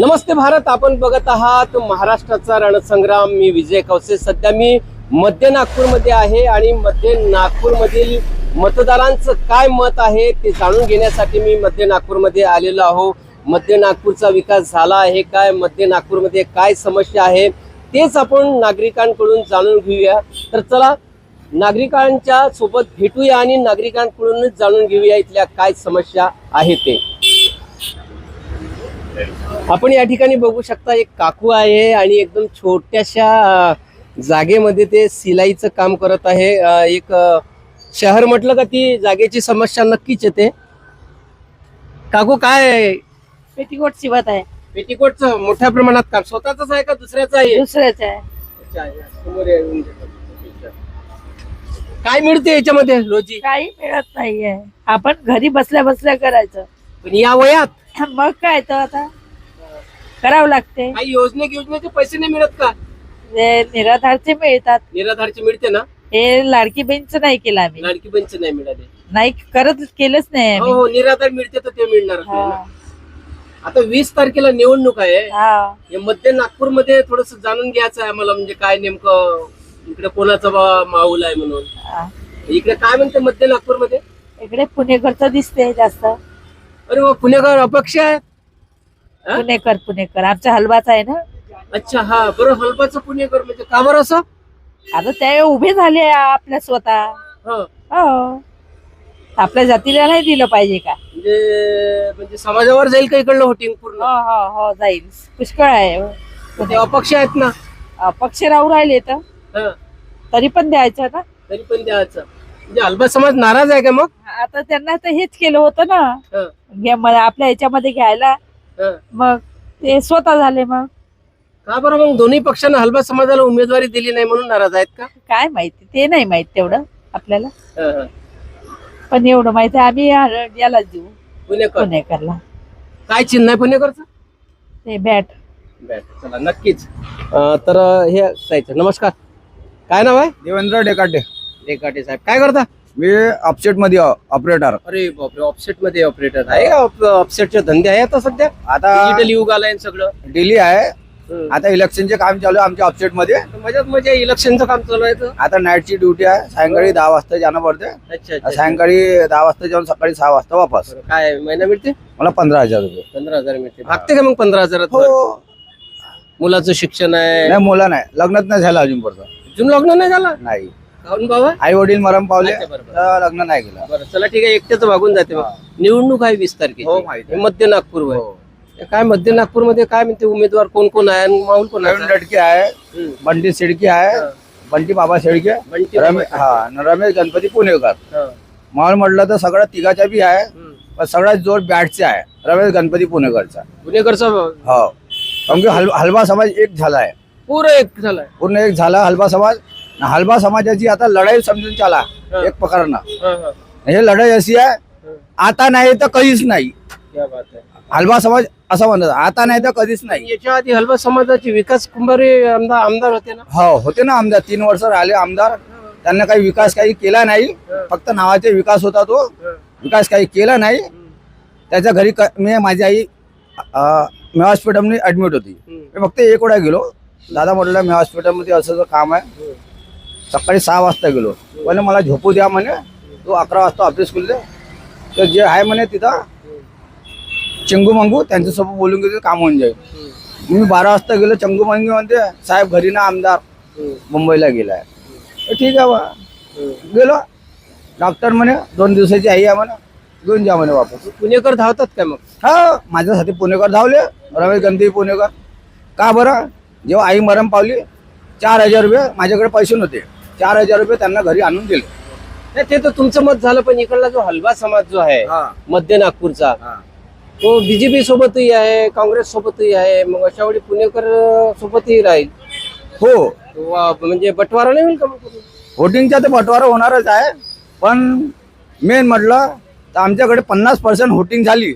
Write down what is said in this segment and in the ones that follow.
नमस्ते भारत आपण बघत आहात महाराष्ट्राचा रणसंग्राम मी विजय कवसे सध्या मी मध्य नागपूरमध्ये आहे आणि मध्य नागपूरमधील मतदारांचं काय मत आहे ते जाणून घेण्यासाठी मी मध्य नागपूरमध्ये आलेलो आहो. मध्य नागपूरचा विकास झाला आहे काय? मध्य नागपूरमध्ये काय समस्या आहे? तेच आपण नागरिकांकडून जाणून घेऊया. तर चला नागरिकांच्या सोबत भेटूया आणि नागरिकांकडूनच जाणून घेऊया इथल्या काय समस्या आहे ते. आपण या ठिकाणी बघू शकता एक काकू आहे आणि एकदम छोट्याशा जागेमध्ये ते सिलाईचं काम करत आहे. एक शहर म्हटलं का ती जागेची समस्या नक्कीच येते. काकू काय? पेटीकोट शिवत आहे. पेटीकोटचं मोठ्या प्रमाणात काम स्वतःच आहे का दुसऱ्याचं आहे? दुसऱ्याच आहे. अच्छा, या समोर येऊन देतो. अच्छा. काय मिळते याच्यामध्ये रोजी? काही मिळत नाहीये. आपण घरी बसल्या बसल्या करायचं. पण या वयात मग काय तर आता? करावं लागते. काही योजने योजनेचे पैसे नाही मिळत का? जे निराधारचे मिळतात. निराधारचे मिळते ना? हे लाडकी बहीणचं नाही केलं आम्ही. लाडकी पंच नाही मिळाले. नाही करत केलंच नाही हो आम्ही. हो निराधार मिळते तर ते मिळणार हा. आता वीस तारखेला निवडणूक आहे. हा. या मध्य थोडस जाणून घ्यायचं आहे मला म्हणजे काय नेमकं इकडे कोणाचा बा माहोल आहे म्हणून. हा. इकडे काय म्हणते मध्य नागपूरमध्ये? इकडे पुणेकरचं दिसते जास्त. अरे वा पुणेकर अपक्ष आहे? हा? पुणेकर पुणेकर. आमचा हलवाच आहे ना? अच्छा हा बरं हलबाचं पुणेकर म्हणजे का बरं असं? आता ते उभे झाले आपल्या स्वतः. हा. हो. आपल्या जातीला नाही दिलं पाहिजे का? म्हणजे म्हणजे समाजावर जाईल का इकडलं होटिंग पूर्ण? हो हो हो जाईल. पुष्कळ आहे. ते अपक्ष आहेत ना? पक्ष राहू राहिले तर. हा. तरी पण द्यायचं ना? तरी पण द्यायचं. म्हणजे हलबा समाज नाराज आहे का मग? आता त्यांना तर हेच केलं होतं ना. हा, मला आपल्या याच्यामध्ये घ्यायला. हा. मग ते स्वतः झाले मग. का बरं मग दोन्ही पक्षांना हलबा समाजाला उमेदवारी दिली नाही म्हणून नाराज आहेत का? काय माहिती? ते नाही माहीत तेवढं आपल्याला. हा, हा. पण एवढं माहिती आहे, आम्ही या- यालाच देऊ. पुणेकर. पुणेकरला. काय चिन्ह आहे पुणेकरचं? ते बॅट. बॅट. चला नक्कीच. अं, तर हे जायचं नमस्कार. काय नाव आहे? देवेंद्र डेकाटे. डेकाटे साहेब काय करता? मी अपसेटमध्ये ऑपरेटर अरे बापरे ऑफसेटमध्ये ऑपरेटर आहे का? ऑफसेटचे धंदे आहे आता सध्या? आता डिजिटल युग आलाय सगळं. डेली आहे. आता इलेक्शनचे काम चालू आहे आमच्या अपसेटमध्ये मजाच मजा इलेक्शनचं काम चालू आहे तर. आता नाईटची ड्युटी आहे. सायंकाळी दहा वाजता जाणं पडते. अच्छा अच्छा, अच्छा. सायंकाळी दहा वाजता जाऊन सकाळी सहा वाजता वापस. काय महिना मिळते? मला पंधरा हजार रुपये. पंधरा हजार मिळते. भागते का मग पंधरा हजारात? हो. मुलाचं शिक्षण आहे. नाही मुलं नाही. लग्नच नाही झालं अजूनपर्यंत अजून लग्न नाही झालं? नाही. बाबा आई वडील मरम पावले अच्छा. तर लग्न नाही केलं. बरं चला ठीक आहे एकट्याच भागून जाते मग. निवडणूक आहे वीस हो, माहिती हे आहे. मध्य नागपूर हो. काय मध्य नागपूरमध्ये काय म्हणते उमेदवार कोण कोण आहे आणि माहोल कोण नवीन आहे लडके आहे बंटी शेडके आहे बंटी बाबा शेडके हा आणि रमेश गणपती पुणेकर. हा. माहोल म्हटलं तर सगळं तिघाच्या बी आहे हम्म. पण सगळ्यात जोर बॅटचे आहे रमेश गणपती पुणेकरचा. पुणेकरचा हो. कारण की हल हलबा समाज एक झाला आहे पुरं एक झालाय. पूर्ण एक झाला हलबा समाज हलबा समाजाची आता लढाई समजून चाला. एक प्रकारणं हा, लढाई अशी आहे. आता नाही तर कधीच नाही. हलबा समाज असं म्हणतात आता नाही तर कधीच नाही. याच्या आधी हलबा समाजाचे विकास कुंभारे आमदार आमदार होते ना? हो होते ना आमदार. तीन वर्ष राहिले आमदार. त्यांना काही विकास काही केला नाही. फक्त नावाचे विकास होता तो. विकास काही केला नाही. त्याच्या घरी मी माझी आई मी हॉस्पिटलमध्ये ऍडमिट होती. मी फक्त एक वेळा गेलो. दादा म्हटलं मी हॉस्पिटलमध्ये असं असं काम आहे. सकाळी सहा वाजता गेलो. पण मला झोपू द्या म्हणे तो अकरा वाजता ऑफिस खुलले. तर जे आहे म्हणे तिथं चिंगू मंगू त्यांच्यासोबत बोलून घेतो काम होऊन जाईल. मी बारा वाजता गेलो चंगू मंगू म्हणते साहेब घरी ना आमदार मुंबईला गेलाय. ठीक आहे बा. गेलो. डॉक्टर म्हणे दोन दिवसाची आई आहे म्हणे घेऊन जा म्हणे वापस. पुणेकर धावतात काय मग? हा माझ्यासाठी पुणेकर धावले. रमेश गंधी पुणेकर. का बरं? जेव्हा आई मरम पावली चार हजार रुपये माझ्याकडे पैसे नव्हते. चार हजार रुपये त्यांना घरी आणून दिले. नाही, ते तर तुमचं मत झालं पण इकडला जो हलवा समाज जो आहे मध्य नागपूरचा तो बीजेपी सोबतही आहे काँग्रेस सोबतही आहे मग अशा वेळी पुणेकर अं, सोबतही राहील. हो. वा, म्हणजे बटवारा नाही होईल का मग? होटिंगचा तर बटवारा होणारच आहे पण मेन म्हटलं तर आमच्याकडे पन्नास पर्सेंट होटिंग झाली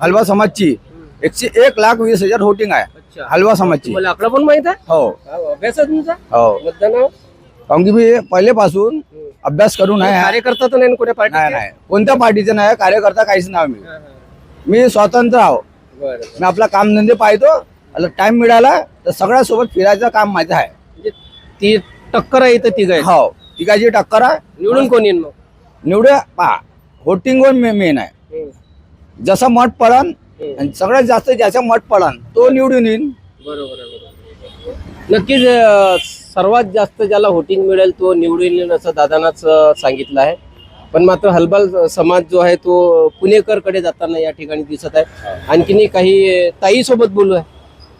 हलवा समाजची. एकशे एक लाख वीस हजार होटिंग आहे अच्छा. हलवा समाजची. मला आकडा पण माहीत आहे? हो. हा, अभ्यास आहे तुमचा? हो. मतदानावर कारण की मी पहिलेपासून अभ्यास करून आहे कार्यकर्ता तर नाही ना नाही पार्टी नाही. कोणत्या पार्टीचं नाही कार्यकर्ता काहीच नाही मी मी स्वतंत्र आहो. बरं मी आपला काम धंदे पाहतो टाइम मिळाला तर सगळ्या सोबत फिरायचं काम माझं आहे. म्हणजे ती टक्कर आहे इथं तिघ हो तिघाची टक्कर आहे. निवडून कोण येईन मग? निवडूया पहा होटिंगवर मेन आहे. हम्म. जसा मठ पडन हम्म. आणि सगळ्यात जास्त ज्याचा मठ पडन तो निवडून येईन. बरोबर आहे बरोबर नक्कीच सर्वात जास्त ज्याला होटिंग मिळेल तो निवडून येईल असं दादांनाच सांगितलं आहे. पण मात्र हलबाल समाज जो आहे तो पुणेकरकडे जाताना या ठिकाणी दिसत आहे. आणखीनही काही ताई सोबत बोलू आहे.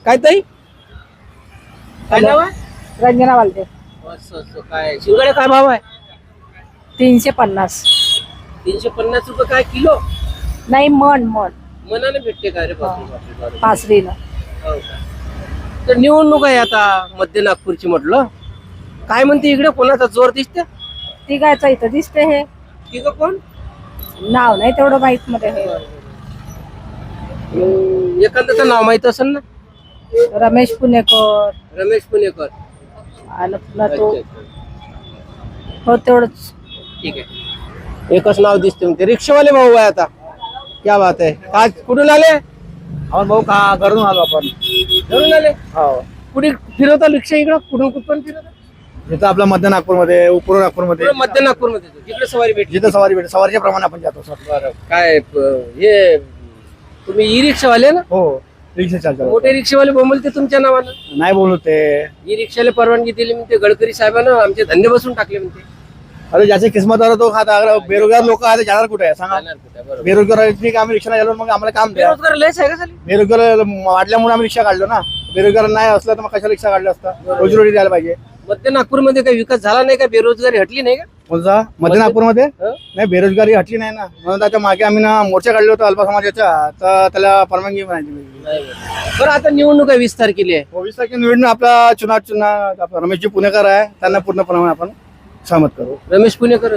काय ताई? काय नाव आहे? रंजना वालते. काय? शिंगाडे काय भाव आहे? तीनशे पन्नास. तीनशे पन्नास रुपये काय किलो? नाही मन मन. मनाने भेटते काय रे. पासरीनं. हो का? तर निवडणूक आहे आता मध्य नागपूरची म्हटलं. काय म्हणते इकडे? कोणाचा जोर दिसते तिघायचं इथं दिसते हे. ठीक कोण? नाव नाही तेवढं माहीत मध्ये हे. हम्म, एखाद्याचं नाव माहीत असेल ना? रमेश पुणेकर. रमेश पुणेकर. आणि पुन्हा तो. अच्छा, अच्छा. हो तेवढंच. ठीक आहे. एकच नाव दिसते म्हणते रिक्षावाले भाऊ आहे आता. क्या बात आहे. काय कुठून आले? आपण भाऊ का घरून आलो आपण. घरून आले? हो. कुठे फिरवता रिक्षा इकडं? कुठून कुठून फिरवता? जिथं आपल्या मध्य नागपूरमध्ये उपर नागपूरमध्ये. मध्य नागपूरमध्ये तिकडे सवारी भेटली. जिथं सवारी भेटते सवारीच्या प्रमाणे आपण जातो सर. बरं. काय प- हे तुम्ही ई रिक्षावाले ना? हो रिक्षा चालतो मोठे रिक्षावाले बोंबलते तुमच्या नावानं? नाही बोलू ते. ई रिक्षाला परवानगी दिली म्हणते गडकरी साहेबांना आमचे धंदे बसून टाकले म्हणते. अरे ज्याचे किस्मत तो खाता बेरोजगार लोक आहेत जाणार कुठे? आहे सांगा. बेरोजगार आम्ही रिक्षा गेलो मग आम्हाला काम द्या. बेरोजगार लयच आहे का बेरोजगार वाढल्यामुळे आम्ही रिक्षा काढलो ना. बेरोजगार नाही असलं तर मग कशा रिक्षा काढलं असतं? रोजीरोटी द्यायला पाहिजे. मध्य नागपूरमध्ये काही विकास झाला नाही का? बेरोजगारी हटली नाही का? कोणता? मध्य नागपूरमध्ये? हं? नाही बेरोजगारी हटली नाही ना. म्हणून त्याच्यामागे आम्ही ना मोर्चा काढलो होतो अल्प समाजाचा तर त्याला परवानगी मिळाली बरं आता निवडणूक आहे वीस तारखेला आहे. वीस तारखे निवडणूक आपला चुनाव चुनाव आपला रमेशजी पुणेकर आहे. त्यांना पूर्णपणे आपण सहमत करू. रमेश पुणेकर.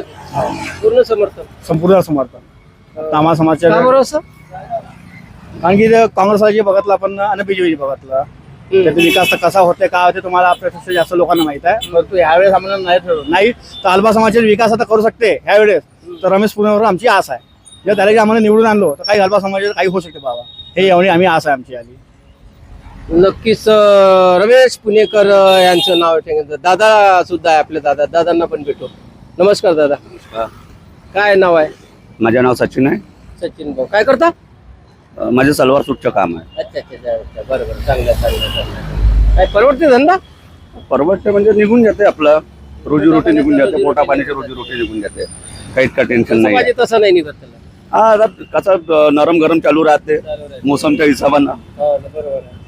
पूर्ण समर्थन संपूर्ण समर्थन तामा समाजच्या का बरं असं? कारण की ते काँग्रेसवाले बघितलं आपण आणि बीजेपी बघितलं त्याचा विकास तर कसा होते काय होते तुम्हाला आपल्यापेक्षा जास्त लोकांना माहीत आहे. परंतु ह्यावेळेस आम्हाला नाही ठरवलं. नाही तर अल्बा समाजाचे विकास आता करू शकते ह्यावेळेस. तर रमेश पुणेवर आमची आस आहे. जर त्याला आम्हाला निवडून आणलो तर काही अल्बा समाजाचं काही होऊ शकते बाबा. हे एवढी आम्ही आस आहे आमची आली नक्कीच रमेश पुणेकर यांचं नाव ठेवायचं दादा सुद्धा आहे आपले दादा. दादांना पण भेटू. नमस्कार दादा. काय नाव आहे? माझं नाव सचिन आहे. सचिन भाऊ. काय करता? अ, माझं सलवार सूटचं काम आहे. अच्छा अच्छा अच्छा, अच्छा. बरोबर चांगलं चांगलं चांगलं. काय परवडते धंदा? परवडते म्हणजे निघून जाते आपलं. रोजीरोटी निघून जाते पोटा पाण्याची रोजीरोटी निघून जाते. काहीच का टेन्शन नाही आहे. तसं नाही निघत त्याला. हा आता कसं अ, नरम गरम चालू राहते. चालू राहते. मोसमच्या हिशोबानं. हो ना, बरोबर आहे.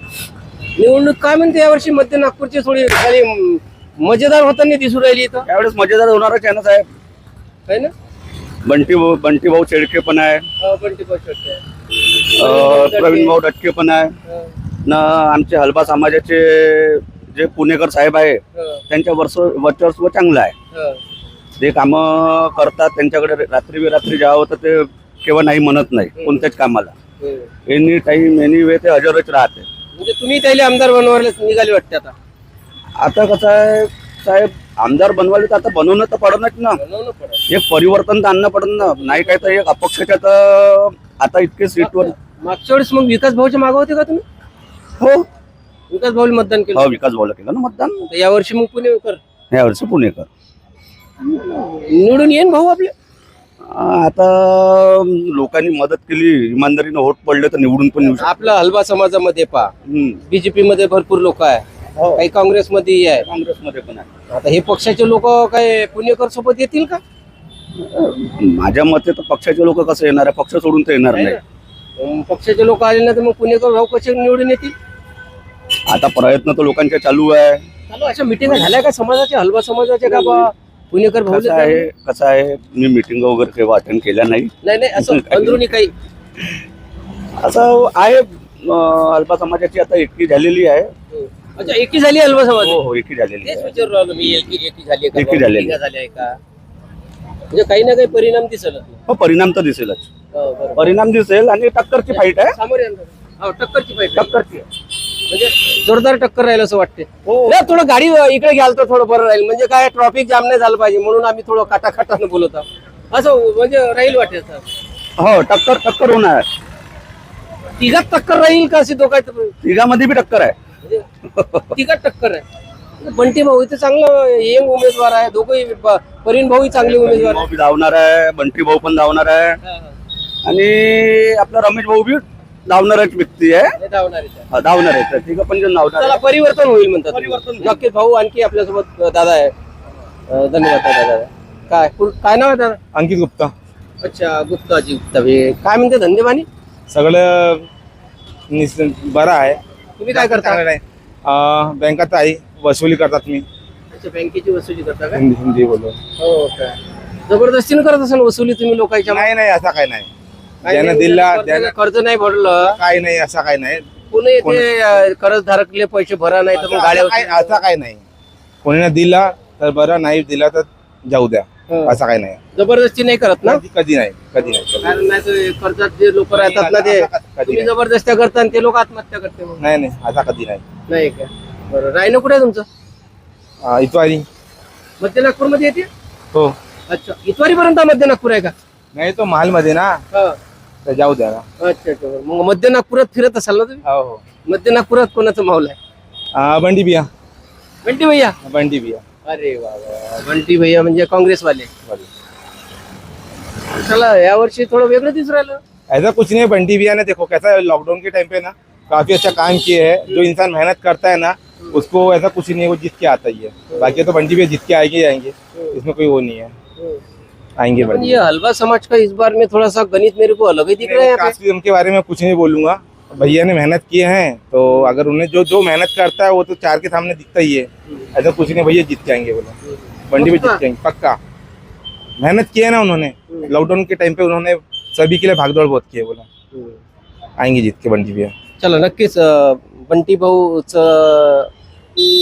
निवडणूक काय म्हणते यावर्षी? मध्य नागपूरची थोडी खाली मजेदार होताना दिसून राहिली इथं. यावेळेस मजेदार होणारच आहे ना साहेब? है ना? बंटी भाऊ बंटी भाऊ शेळके पण आहे. हो, पण ती गोष्ट आहे. अ, प्रवीण भाऊ डटके पण आहे. हो, न आमचे हलबा समाजाचे जे पुणेकर साहेब आहे हो, त्यांच्या वर्ष वर्चस्व चांगलं आहे. हो. ते कामं करतात त्यांच्याकडे रात्री बेरात्री जावं तर ते केव्हा नाही म्हणत नाही कोणत्याच कामाला. हम्म. एनी टाइम एनी वे ते हजरच राहते. म्हणजे तुम्ही त्याला आमदार बनवायला निघाले वाटते आता? आता कसं आहे साहेब आमदार बनवायला तर आता बनवणं तर पडणच ना? बनवणं पडेल एक परिवर्तन तर आणणं पडन ना? नाही काय तर एक अपक्षाच्या तर आता इतके सीटवर मागच्या वेळेस मग विकास भाऊच्या मागे होते का तुम्ही? हो. विकास भाऊ मतदान केलं. हो विकास भाऊला केलं ना मतदान. तर यावर्षी मग पुणेकर. यावर्षी पुणेकर. निवडून येईन भाऊ आपले. आता लोकांनी मदत केली इमानदारीनं होत पडले तर निवडून पण येऊ आपला हलवा समाजामध्ये पहा. बीजेपी मध्ये भरपूर लोक आहे. हो. काही काँग्रेसमध्ये आहे. काँग्रेसमध्ये पण आहे. आता हे पक्षाचे लोक काय पुणेकर सोबत येतील का? माझ्या मते तर पक्षाचे लोक कसं येणार आहे? पक्ष सोडून तर येणार नाही. अं, पक्षाचे लोक आले ना तर मग पुणेकर भाऊ कसे निवडून येतील? आता प्रयत्न तर लोकांचे चालू आहे. चालू अशा मिटिंग झाल्या का समाजाच्या? हलवा समाजाच्या का बा पुणेकर भाऊ कसं आहे कसं आहे मी मिटिंग वगैरे केव्हा अटेंड केल्या नाही? नाही नाही असं अंदरुनी काही असं आहे अं, अल्पा समाजाची आता एकी झालेली आहे. अच्छा एकी झाली हलवा समाज? हो हो एकी झालेली तेच आहे विचारू राहिलो मी एकी एकी झाली का? एकी बा, झालेली. तिघा झाल्या आहे का? म्हणजे काही ना काही परिणाम दिसत हो परिणाम तर दिसेलच. हो परिणाम दिसेल आणि टक्करची फाईट आहे. सामोरे आणतात. हो टक्करची पाहिजे टक्करची म्हणजे जोरदार टक्कर राहील असं वाटते हो. नाही, थोडं गाडी इकडे घ्याल तर थोडं बरं राहील. म्हणजे काय ट्रॉफिक जाम नाही झालं पाहिजे म्हणून आम्ही थोडं काटाखाटानं बोलत आहोत. असं म्हणजे राहील वाटेल हो टक्कर टक्कर होणार. तिघात टक्कर राहील का अशी दोघांचं तिघामध्ये बी टक्कर आहे. तिघात टक्कर आहे. बंटी भाऊ इथे चांगला यंग उमेदवार आहे. दोघंही परिण भाऊ चांगले उमेदवार भाऊ बी धावणार आहे बंटी भाऊ पण धावणार आहे. आहे आणि आपला रमेश भाऊ बी धावणारच व्यक्ती आहे. हे धावणार आहे. हा, धावणार आहे तर तिघं पण जण धावणार आहे. परिवर्तन होईल म्हणतात परिवर्तन. नक्कीच भाऊ आणखी आपल्यासोबत अ, दादा आहे. अ, धन्यवाद दादा दादा. काय कुल- काय नाव आहे दादा? अंकित गुप्ता. अच्छा गुप्ताजी गुप्ता. हे काय म्हणते धंदेवानी सगळं निस- बरं आहे. तुम्ही काय करता? चांगलं आहे. अं, बँकात आहे. वसुली करतात मी. अच्छा बँकेची वसुली करता का? हिंदी हिंदी बोलो हो काय जबरदस्तीने करत असाल वसुली तुम्ही लोकांच्या नाही नाही असा काय नाही. ज्यानं दिला कर्ज- ज्यानं कर्ज नाही भरलं. काय नाही असा काय नाही. पुणे येथे अ, कर्जधारकले पैसे भरा नाही तर मग गाड्या असा काय नाही. कोणी दिला तर बरं नाही दिला तर जाऊ द्या. हो. असं काय नाही. जबरदस्ती नाही करत ना? कधी नाही कधी नाही कारण नाही. तर कर्जात जे लोक राहतात ना ते तुम्ही. जबरदस्त्या करता आणि ते लोक आत्महत्या करते मग. नाही नाही असा कधी नाही. नाही का? बरं. रायनं कुठे आहे तुमचं? अं, इतवारी. मध्य नागपूरमध्ये येते? हो. अच्छा. इतवारी पर्यंत मध्य नागपूर आहे का? नाही तो महालमध्ये ना. हा. तर जाऊ द्या ना. अच्छा अच्छा बरं. मग मध्य नागपुरात फिरत असाल ना तुम्ही? हो हो. मध्य नागपुरात कोणाचं माहोल आहे? बंडी बिया. बंटी भैया? बंडी बिया. अरे वा वा. बंटी भैया म्हणजे काँग्रेसवाले. चला या वर्षी थोडं वेगळं दिसून राहिलं. ऐसा कुछ नहीं है बंटी भैया ने देखो कैसा है लॉकडाउन के टाइम पे ना काफ़ी अच्छा काम किए है। जो इंसान मेहनत करता है ना उसको ऐसा कुछ नहीं है वो जीत के आता ही है। बाकी तो बंटी भैया जीत के आएँगे ही आएँगे। इसमें कोई वो नहीं है। आएँगे पण बंटी ये हलवा समाज का इस बार में थोड़ा सा गणित मेरे को अलग ही दिख रहा है यहाँ पे। के बारे में कुछ नहीं बोलूँगा। भैया ने मेहनत किए हैं तो अगर उन्हें जो जो मेहनत करता है वो तो चार के सामने दिखता ही है। ऐसा कुछ नहीं भैया जीत के आएँगे बोला। बंटी भी जीत के आएँगे पक्का। मेहनत की है ना उन्होंने। लॉकडाउन के टाइम पे उन्होंने सभी के लिए भागदौड़ बहुत की है बोला। आएँगे जीत के बंटी भैया। चला नक्कीच अं, बंटी भाऊच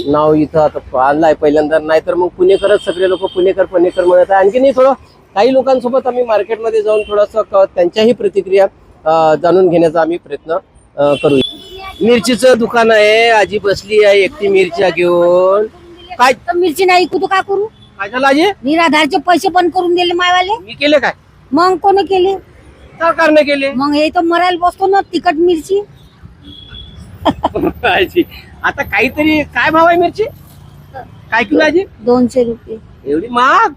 नाव इथं आता आणलाय पहिल्यांदा नाहीतर मग पुणेकरच सगळे लोक पुणेकर पुणेकर म्हणत आहे आणखी नाही थोडं काही लोकांसोबत आम्ही मार्केटमध्ये जाऊन थोडंसं त्यांच्याही प्रतिक्रिया जाणून घेण्याचा आम्ही प्रयत्न करू. मिरचीचं दुकान आहे आजी बसली आहे एकटी मिरच्या घेऊन. काय? मिरची नाही तर का करू? काय झालं आजी? निराधारचे पैसे बंद करून दिले मायवाले. मी केले काय? मग कोण केले? सरकारने केले. मग हे तर मरायला बसतो ना तिखट मिरची. आजी आता काहीतरी काय भाव आहे मिरची? काय किलो आजी? दोनशे रुपये. एवढी महाग?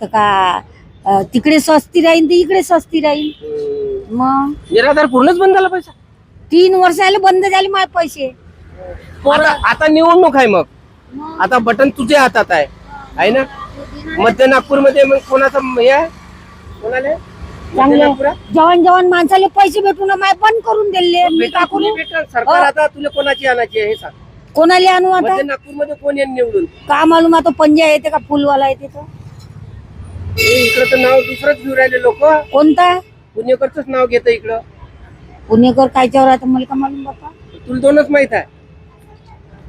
तर का तिकडे स्वस्ती राहील तर इकडे स्वस्ती राहील मग? निराधार पूर्णच बंद झाला पैसा? तीन वर्ष आले बंद झाले माझे पैसे. आता आता निवडणूक आहे मग. आता बटन तुझ्या हातात आहे. आहे ना? मध्य नागपूरमध्ये मग कोणाचं हे आहे? कोणाला? आहे? मध्य चांगले. नागपुरात? जवान जवान माणसाले पैसे भेटून माय बंद करून दिले. मी भेटल, का तुला करू? भेटल. सरकार आता तुला कोणाची आणायची आहे हे सांग. कोणाला आणू आता? मध्य नागपूरमध्ये कोण येईल निवडून? का मालूम आता पंजा येते का फुलवाला येते हे इकडं तर नाव दुसरंच घेऊन राहिले लोक. कोणता? पुणेकरच नाव घेतं इकडं. पुणेकर कायच्यावर आता मला का मालूम बाबा तुला दोनच माहीत आहे.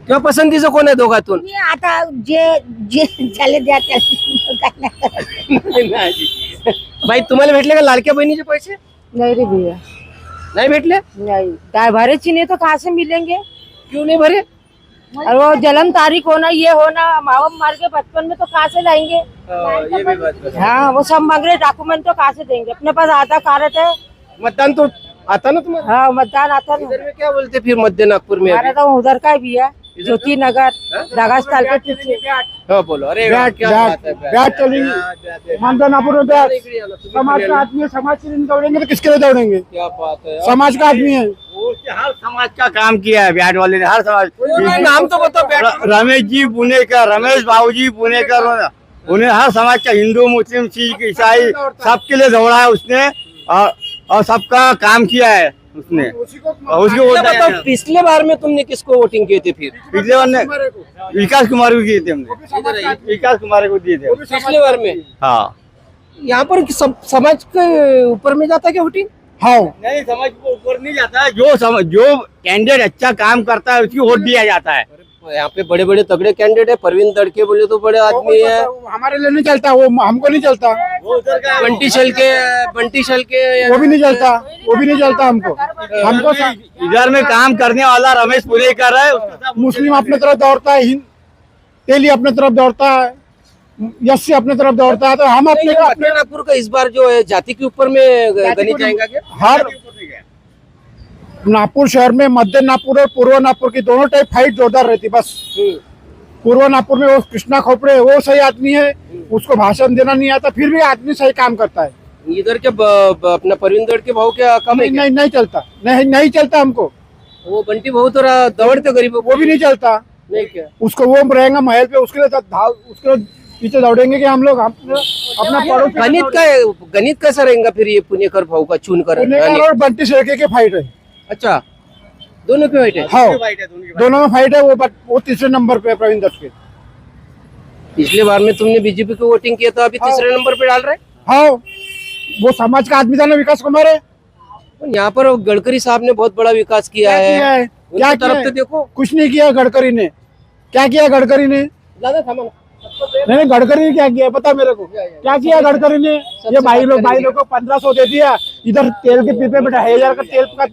किंवा पसंतीचं कोण आहे दोघातून? मी आता जे जे झाले द्या त्याला काय नाही. नाही, आजी. बाई तुम्हाला भेटले का लाडक्या बहिणीचे पैसे? नहीं रे भैया. नाही भेटले? नहीं. ड्राइवर चीने तो कहाँ से मिलेंगे. क्यों नहीं भरे? और वो जन्म तारीख होना ये होना माओ मार के बचपन में तो कहाँ से लाएँगे? हाँ, ये भी बात हाँ। वो सब मांग रहे डॉक्यूमेंट तो कहाँ से देंगे? अपने पास आधार कार्ड है मतदान तो आता ना तुम्हें हाँ मतदान आता ना। क्या बोलते फिर मध्य नागपुर में हमारा तो उधर का भी है। ज्योति नगर दागा स्थल के पीछे हाँ बोलो। अरे बात है, ब्याज। चलेगी। ब्याज- ब्याज- ब्याज। मानता नापुर में तुम्ही समाज का आदमी है समाज से दौड़ेंगे तो किसके लिए दौड़ेंगे? क्या बात है। समाज का आदमी है। हर समाज का काम किया है ब्याज वाले ने हर समाज। नाम तो बताओ रमेश जी पुणेकर रमेश बाबूजी पुणेकर उन्हें हर समाज का हिंदू मुस्लिम सिख ईसाई सबके लिए दौड़ा है उसने और और सबका काम किया है। उसने। उसको वोट बताओ पिछले बार में तुमने किसको वोटिंग किए थे फिर? पिछले बार ने विकास कुमार को किए थे हमने। विकास कुमार को दिए थे। पिछले बार में? हाँ। यहाँ पर सब समाज के ऊपर में जाता है क्या वोटिंग हाँ। नहीं समाज को ऊपर नहीं जाता जो सम, जो कैंडिडेट अच्छा काम करता है उसकी वोट दिया जाता है। यहाँ पे बड़े बड़े तगड़े कैंडिडेट है। परवीन तड़के बोले तो बड़े आदमी है। हमारे लिए नहीं चलता वो हमको नहीं चलता। बंटी शल के बंटी शल के वो भी नहीं चलता वो भी नहीं चलता हमको। हमको इधर में काम करने वाला रमेश पुणेकर है उसके साथ मुस्लिम अपने तरफ़ दौड़ता है हिंद तेली अपने तरफ़ दौड़ता है यस्सी अपने तरफ़ दौड़ता है तो हम अपने नागपुर का इस बार जो है जाति के ऊपर में गणित जाएगा क्या? हर नागपुर शहर में मध्य नागपुर और पूर्व नागपुर की दोनों टाइप फाइट जोरदार रहती बस। पूर्व नागपुर में वो कृष्णा खोपड़े वो सही आदमी है उसको भाषण देना नहीं आता फिर भी आदमी सही काम करता है। इधर के अपना परविंदर के भाव क्या कम है नहीं? नहीं नहीं चलता। नहीं नहीं चलता हमको। वो बंटी भाऊ तो दौड़ते गरीब वो भी नहीं चलता। नहीं क्या? उसको वो रहेगा महल पे उसके लिए धाव उसके पीछे दौड़ेंगे कि हम लोग? हम अपना पड़ोस गणित का गणित कैसा रहेगा फिर ये पुणेकर भाऊ का चुन कर और बंटी शेळके के फाइट है। अच्छा। दोनों के वाइट है? हाँ। दोनों में फाइट है वो बट वो तीसरे नंबर पे प्रवीण दत्त के। पिछले बार में तुमने बीजेपी को वोटिंग किया था अभी हाँ। तीसरे नंबर पे डाल रहे हाँ? वो समाज का आदमी था ना विकास कुमार? है हैं? यहाँ पर गडकरी साहब ने बहुत बड़ा विकास किया क्या है। है? क्या तरफ़? से देखो। कुछ नहीं किया गडकरी ने। क्या किया गडकरी ने? नहीं गडकरी ने क्या किया पता मेरे को? क्या किया? गडकरी ने? ये भाई लोग भाई लोग को पंद्रह सौ दे दिया इधर तेल के पीपे में ढाई हज़ार का तेल का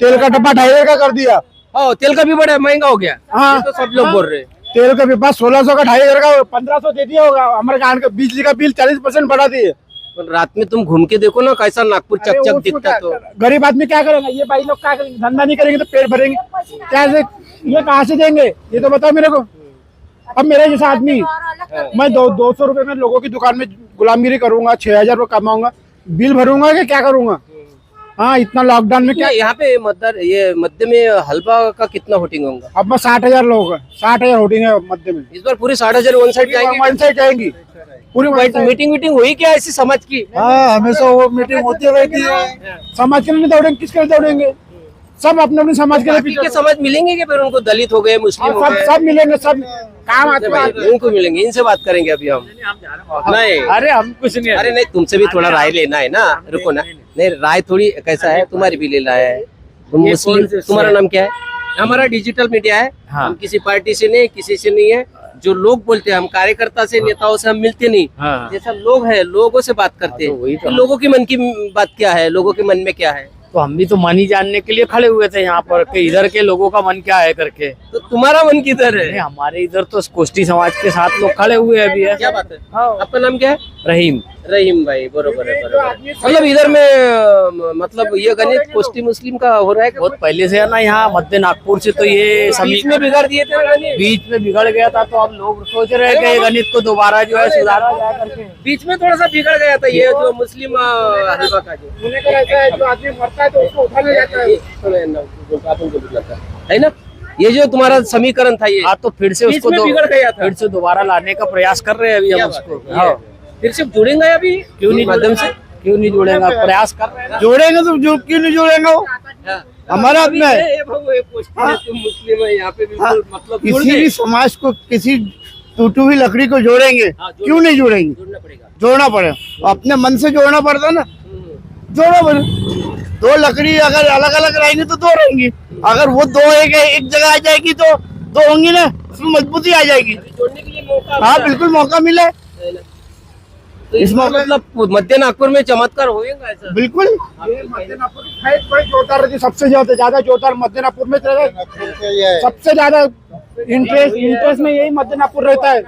तेल का डब्बा ढाई हज़ार का कर दिया। हाँ तेल का भी बड़ा महँगा हो गया। हाँ। तो सब लोग बोल रहे हैं। तेल का पीपा सोलह सौ का ढाई हज़ार का पंद्रह सौ दे दिया होगा। हमारे गाँव का बिजली का बिल चालीस परसेंट बढ़ा दिए। रात में तुम घूम के देखो ना कैसा नागपुर चकचक उसको दिखता तो। गरीब आदमी क्या करेगा? ये भाई लोग क्या करेंगे? धंधा नहीं करेंगे तो पेट भरेंगे। कैसे ये कहाँ से देंगे? ये तो बताओ मेरे को। अब मेरे जैसा आदमी मैं दो दो सौ रुपए में लोगों की दुकान में गुलामगिरी करूँगा छह हज़ार रुपये कमाऊँगा। बिल भरूँगा कि क्या करूँगा? हाँ इतना लॉकडाउन में क्या यहाँ पे मतदार ये मध्य में हलवा का कितना वोटिंग होगा? अब मैं साठ हज़ार लोग हैं। साठ हज़ार वोटिंग है मध्य में। इस बार पूरी साठ हज़ार वन साइड जाएँगे? वन साइड जाएँगी। पूरी मीटिंग मीटिंग वीटिंग हुई क्या ऐसी समाज की? हाँ हमेशा वो मीटिंग होती रहती है। समाज के लिए नहीं दौड़ेंगे किसके लिए दौड़ेंगे? सब अपने अपने समाज के लिए समाज मिलेंगे कि फिर उनको दलित हो गए मुस्लिम सब सब मिलेंगे सब काम आते भाई, उनको मिलेंगे इनसे बात करेंगे अभी हम। नहीं अरे हम कुछ नहीं अरे नहीं तुमसे भी थोड़ा राय लेना है ना। रुको ना। नहीं राय थोड़ी कैसा है? तुम्हारी भी लेना है। तुम मुस्लिम तुम्हारा नाम क्या है? हमारा डिजिटल मीडिया है। हाँ। हम किसी पार्टी से नहीं किसी से नहीं है। जो लोग बोलते हैं हम कार्यकर्ता से नेताओं से हम मिलते नहीं। हाँ। जैसा लोग है लोगों से बात करते हाँ, तो हैं तो लोगों की मन की बात क्या है? लोगों के मन में क्या है? तो हम भी तो मन ही जानने के लिए खड़े हुए थे यहाँ पर कि इधर के लोगों का मन क्या है करके। तो तुम्हारा मन किधर है? हमारे इधर तो कोष्टी समाज के साथ लोग खड़े हुए अभी है क्या बात है? हाँ। आपका नाम क्या है? रहीम। रहीम भाई बरोबर है बरोबर मतलब इधर में मतलब ये गणित कोष्टी मुस्लिम का हो रहा है बहुत पहले से है ना यहाँ मध्य नागपुर से तो ये बीच में बिगाड़ दिए थे बीच में बिगड़ गया था तो अब लोग सोच रहे हैं कि गणित को दोबारा जो है सुधारा जाए करके। बीच में थोड़ा सा बिगड़ गया था ये जो मुस्लिम हलवा का जो। होने का ऐसा है आदमी मरता है तो उसको उठाने जाता है। है ना, है। है ये जो तुम्हारा समीकरण था ये। हाँ तो फिर से उसको दो- बिगड़ गया था। फिर से दोबारा लाने का प्रयास कर रहे हैं अभी हम उसको। है? फिर से जुड़ेंगे अभी? क्यों नहीं माध्यम से? क्यों नहीं जुड़ेगा? प्रयास कर रहे हैं जोड़ेंगे तो जो क्यों नहीं जोड़ेंगे वो? हाँ। हमारा है। है, मुस्लिम है यहाँ पे हाँ, मतलब किसी भी समाज को किसी टूटी हुई लकड़ी को जोड़ेंगे। क्यों नहीं जोड़ेंगे? जोड़ना पड़ेगा। अपने मन से जोड़ना पड़ता ना। हम्म। जोड़ो बोले दो लकड़ी अगर अलग अलग रहेंगी तो दो रहेंगी। अगर वो दो एक एक जगह आ जाएगी तो दो होंगी ना उसमें मजबूती आ जाएगी। जोड़ने के लिए मौका हाँ बिल्कुल मौका मिला है? तो इसका मतलब मध्य नागपुर में चमत्कार होएगा ऐसा बिल्कुल। मध्य नागपुर सबसे ज्यादा ज्यादा जोरदार मध्य नागपुर में सबसे ज्यादा इंटरेस्ट इंटरेस्ट में यही मध्य नागपुर रहता है।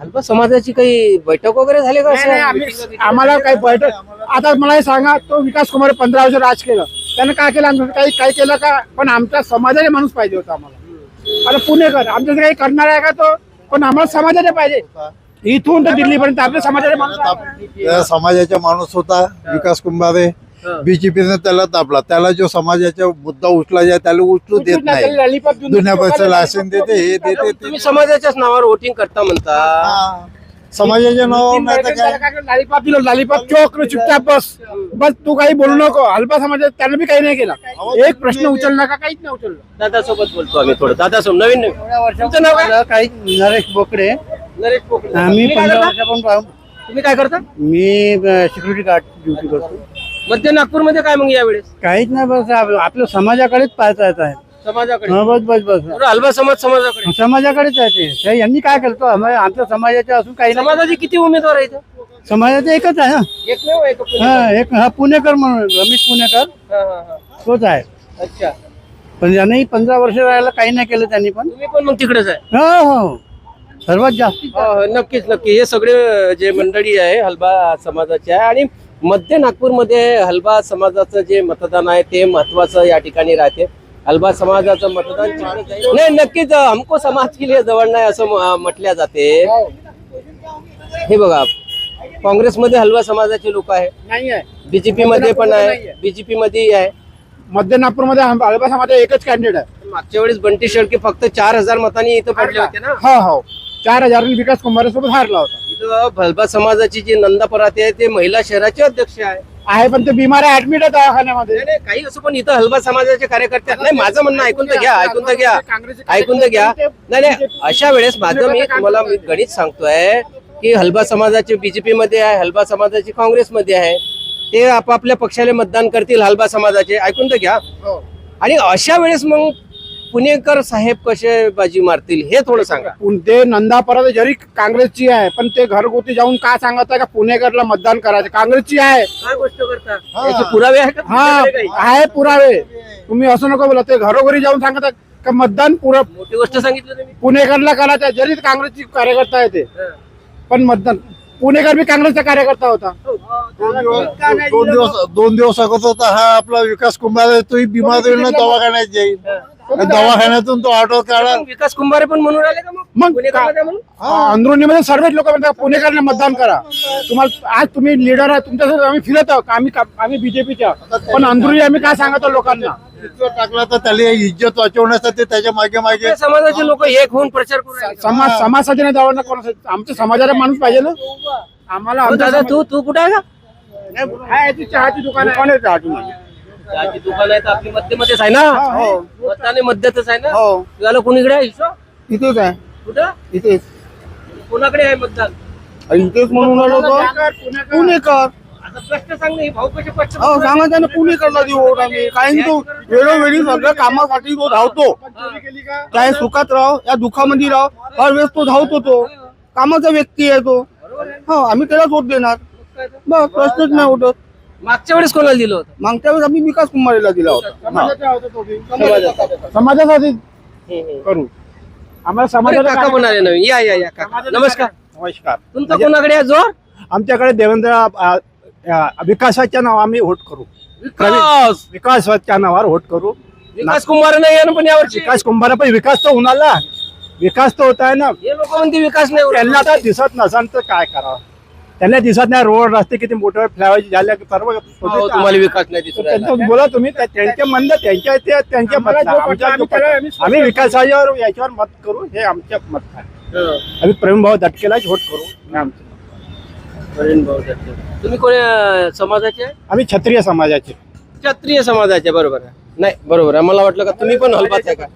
हलपा समाजाची काही बैठक वगैरे झाली का असं? आम्हाला काही बैठक आता मला हे सांगा तो विकास कुमार पंधरा वर्ष राज केलं. त्यानं काय केलं? आमचं काही काही केलं का? पण आमच्या समाजाचे माणूस पाहिजे होता आम्हाला. आता पुणेकर आमच्या काही करणार आहे का तो? पण आम्हाला समाजाचे पाहिजे. इथून तर दिल्लीपर्यंत आपल्या समाजाचे माणूस. त्या समाजाचा माणूस होता विकास कुंभारे. बीजेपीने त्याला दाबला त्याला जो समाजाचा मुद्दा उचला जाय त्याला उचलू देत त्याला नाही. लॉलीपॉप देऊन दुनिया पैसे लोकांना लायसन देते हे देते ते तुम्ही समाजाच्याच नावावर वोटिंग करता म्हणता. हा. समाजाच्या नावावर तीन नाही तर काय? लॉलीपॉप दिलं लॉलीपॉप चोक चुपचाप बस. बस तू काही बोलू नको. अल्पा समाजात त्यानं बी काही नाही केला. एक प्रश्न उचलला का काहीच नाही उचललं. दादा सोबत बोलतो आम्ही थोडं. दादा सोबत नवीन नवीन तुमचं नाव काय? काही नरेश बोकडे. नरेश आम्ही तुम्ही काय पंधरा करता? वर्षापासून तुम्ही काय करता? मी सिक्युरिटी गार्ड ड्युटी करतो. मध्य नागपूरमध्ये काय मग यावेळेस? काहीच नाही बस आप- आपल्या समाजाकडेच पाहता येत आहे. समाजाकडे. हा, बस बस बस. पुरा हलवा समाज समाजाकडे. समाजाकडेच आहे ते. ते यांनी काय केलं आम्ही आमच्या समाजाचे असून काही नाही. समाजाचे किती उमेदवार आहेत? समाजाचे एकच आहे ना एकमेव आहे का पुणे? हा एक हा पुणेकर म्हणून रमेश पुणेकर. हा, हा, हा. तोच आहे. अच्छा. पण यांनी पंधरा वर्ष राहायला काही नाही केलं त्यांनी पण. तुम्ही पण मग तिकडेच आहे. हो हो. सर्वात जास्ती हो, हो, नक्कीच नक्की. हे सगळे जे मंडळी आहे हलबा समाजाचे आहे आणि मध्य नागपूरमध्ये हलबा समाजाचं जे मतदान आहे ते महत्वाचं या ठिकाणी राहते. हलबा समाजाचं मतदान. नाही नक्कीच हमको समाज के लिए जवळ नाही असं म- म्हटल्या जाते. हे बघा काँग्रेसमध्ये हलवा समाजाचे लोक आहे. नाही आहे. बीजेपी मध्ये पण आहे. बीजेपी मध्येही आहे. मध्य नागपूरमध्ये अल्बा समाज एकच कॅन्डिडेट आहे. मागच्या वेळेस बंटी शेळके फक्त चार हजार मतांनी इथं पडले होते ना? हो हो. चार हजार विकास कुंभारे सोबत हारला होता. इथं भलबा समाजाची जी नंदा पराते आहे ते महिला शहराचे अध्यक्ष आहे. आहे पण ते बिमार आहे ऍडमिट आहे दवाखान्यामध्ये. नाही, नाही, काही असं पण इथं हलबा समाजाचे कार्यकर्ते. नाही माझं म्हणणं ऐकून तर घ्या ऐकून तर घ्या ऐकून तर घ्या. नाही नाही अशा वेळेस माझं मी तुम्हाला मी गणित सांगतोय की हलबा समाजाचे बीजेपी मध्ये आहे हलबा समाजाचे काँग्रेसमध्ये आहे. ते आपापल्या पक्षाला मतदान करतील हलबा समाजाचे. ऐकून तर घ्या. आणि अशा वेळेस मग पुणेकर साहेब कसे बाजी मारतील हे थोडं सांगा. ते नंदापरात जरी काँग्रेसची आहे पण ते घरगुती जाऊन का सांगत आहे का पुणेकरला मतदान करायचं? काँग्रेसची आहे. काय गोष्ट करता? याचे पुरावे आहे का हा तुमच्याकडे काही? आहे पुरावे. तुम्ही असं नको बोला ते घरोघरी जाऊन सांगत आहे का मतदान पुरा मोठी गोष्ट सांगितलं तुम्ही. पुणेकरला करायचं आहे. जरी काँग्रेसची कार्यकर्ता आहे ते. पण मतदान पुणेकर बी काँग्रेसचा कार्यकर्ता होता. दोन दिवस दोन दिवस दोन दिवस अगोदर तर हा आपला विकास कुंभार आहे तोही बिमार होईल ना दवाखान्यात जाईल. दवाखान्यातून तो ऑटो काढा. विकास कुंभारे पण म्हणून आले का मग? अंदरुनी मध्ये सर्वच लोक म्हणतात पुणेकरला मतदान करा. तुम्हाला आज तुम्ही लीडर आहे तुमच्यासोबत आम्ही फिरत आहोत आम्ही का- आम्ही बीजेपीच्या पण अंदरुनी आम्ही काय सांगतो लोकांना? इज्जत टाकला तर त्याला इज्जत वाचवण्यासाठी त्याच्यामागे मागे समाजाचे लोक एक होऊन प्रचार करू. समाज समाजासाठी नाही जावं ना कोणासाठी आमच्या समाजाला माणूस पाहिजे ना. आम्हाला हो, दादा समाज- तू तू कुठे आहे का? चहाची दुकान आहे. चहाची. चहाची दुकान आहे तर आपली मध्यमध्येच आहे ना? हो. मतदाने मध्यतच आहे ना? हो. कोणीकडे आहे? हिशो इथेच आहे. कुठं? इथेच. कोणाकडे आहे मतदान? इथेच म्हणून आलो पुणेकर. आता प्रश्न सांग ना, हे भाऊ कसे प्रश्न हो सांगायचं ना पुणेकरला देऊ वोट आम्ही. कारण की तो वेळोवेळी सगळ्या कामासाठी तो धावतो. चाहे सुखात राहो या दुःखामध्ये राहो हर वेळेस तो धावतो तो. कामाचा व्यक्ती आहे तो. हो आम्ही त्याला वोट देणार. बस प्रश्नच नाही उठत. मागच्या वेळेस कोणाला दिलं होतं? मागच्या वेळेस आम्ही विकास कुमारीला दिला होता. समाजासाठी. करू. आम्हाला अरे, समाजाला काका आले नवीन. या या या काका. नमस्कार. नमस्कार. तुमचं कोणाकडे आहे जोर? आमच्याकडे देवेंद्र विकासाच्या नाव आम्ही वोट करू. विकास! विकासाच्या नावावर वोट करू. विकास कुमार नाही आहे ना पण यावर्षी. विकास कुंभारा पण विकास तर होणार ना. विकास तर होत आहे ना. हे लोक म्हणते विकास नाही होत. त्यांना आता दिसत नसाल तर काय करावं? त्यांना दिसत नाही रोड रस्ते किती मोठे फ्लावर झाले सर्व हो, तुम्हाला विकास नाही दिसत राहिला. त्यांचं बोला तुम्ही त्या- त्यांच्या म्हणणं त्यांच्या ते त्यांच्या मत आम्ही विकासावर याच्यावर मत करू हे आमच्या मत आहे हं. आम्ही प्रेमभाव दटकेलाच वोट करू हे आमचं. भाऊ दत्त. तुम्ही कोण्या समाजाचे आहे? आम्ही क्षत्रिय समाजाचे क्षत्रिय समाजाचे बरोबर आहे नाही बरोबर आहे मला वाटलं का तुम्ही पण हलबाच आहे का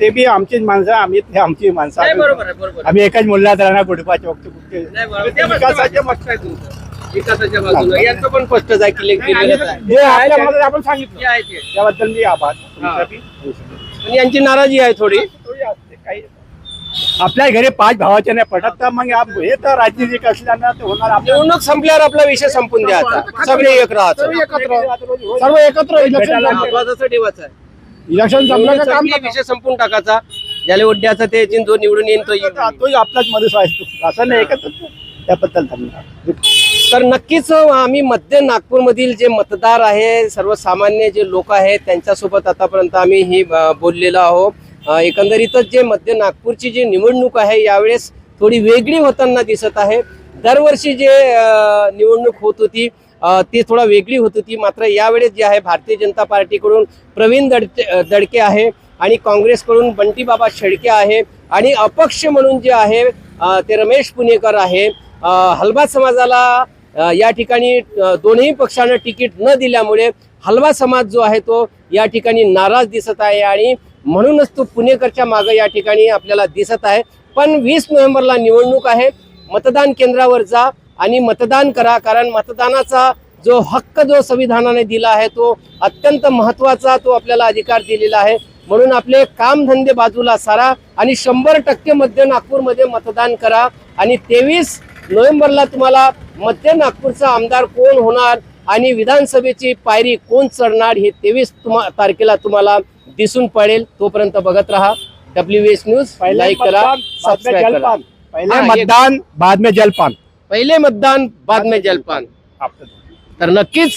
ते बी आमचीच माणसं आम्ही ते आमची माणसं. नाही आम्ही- बरोबर आहे बरोबर आहे. आम्ही एकाच मुलात राहणार गुडपाचे वक्त कुठे नाही, बरोबर. त्या विकासाच्या मत काय तुमचं विकासाच्या बाजूला. यांचं पण स्पष्टच आहे क्लिक दिलेलंच आहे. जे आपल्या मनात आपण सांगितलं. त्याबद्दल मी आभार. तुमचा बी. आणि यांची नाराजी आहे थोडी. थोडी असते, काही आपल्या घरी पाच भावाचे नाही पटत तर मग आप- हे तर राजनीतिक असल्यानं ते होणार आपल्या निवडणूक संपल्यावर आपला विषय संपून द्यायचा सगळे एक राहायचं सर्व एकत्र सर्व एकत्र इलेक्शन संपलं. महत्वाचं ठेवायचं आहे. इलेक्शन संपलं का काम संपली, विषय संपून टाकायचा. ज्याला उड्याचा ते जिन जो निवडून येईन तो येईन. तोही आपलाच मध्येच असतो असं नाही एकत्र त्याबद्दल धन्यवाद तर नक्कीच आम्ही मध्य नागपूरमधील जे मतदार आहे सर्वसामान्य जे लोक आहेत त्यांच्यासोबत आतापर्यंत आम्ही ही अ, बोललेलो आहोत. अ, एकंदरीतच जे मध्य नागपूरची जी निवडणूक आहे यावेळेस थोडी वेगळी होताना दिसत आहे. दरवर्षी जे अ, निवडणूक होत होती ती थोडा वेगळी होत होती. मात्र यावेळेस जे आहे भारतीय जनता पार्टीकडून प्रवीण दडके दडके आहे आणि काँग्रेसकडून बंटीबाबा शेळके आहे आणि अपक्ष म्हणून जे आहे ते रमेश पुणेकर आहे. हलवा हलबा समाजाला या ठिकाणी दोन्ही पक्षांना तिकीट न दिल्यामुळे हलवा समाज जो आहे तो या ठिकाणी नाराज दिसत आहे आणि म्हणूनच तो पुणेकरच्या मागे या ठिकाणी आपल्याला दिसत आहे. पण वीस नोव्हेंबरला निवडणूक आहे. मतदान केंद्रावर जा. आणि मतदान करा कारण मतदानाचा जो हक्क जो संविधानाने दिला आहे तो अत्यंत महत्त्वाचा तो आपल्याला अधिकार दिलेला आहे. म्हणून आपले कामधंदे बाजूला सारा आणि शंभर टक्के मध्य नागपूरमध्ये मतदान करा. आणि तेवीस नोव्हेंबरला तुम्हाला मध्य नागपूरचा आमदार कोण होणार आणि विधानसभेची पायरी कोण चढणार हे तेवीस तुम्हा तारखेला तुम्हाला दिसून पडेल. तोपर्यंत बघत राहा. डब्ल्यू एस न्यूज लाईक करा सबस्क्राईब करा. मतदान बाद में जलपान. पहिले मतदान बाद में जलपान. आप तर नक्कीच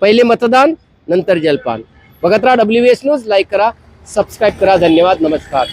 पहिले मतदान नंतर जलपान. बघत राहा डब्ल्यू एस न्यूज लाईक करा सबस्क्राईब करा. धन्यवाद नमस्कार.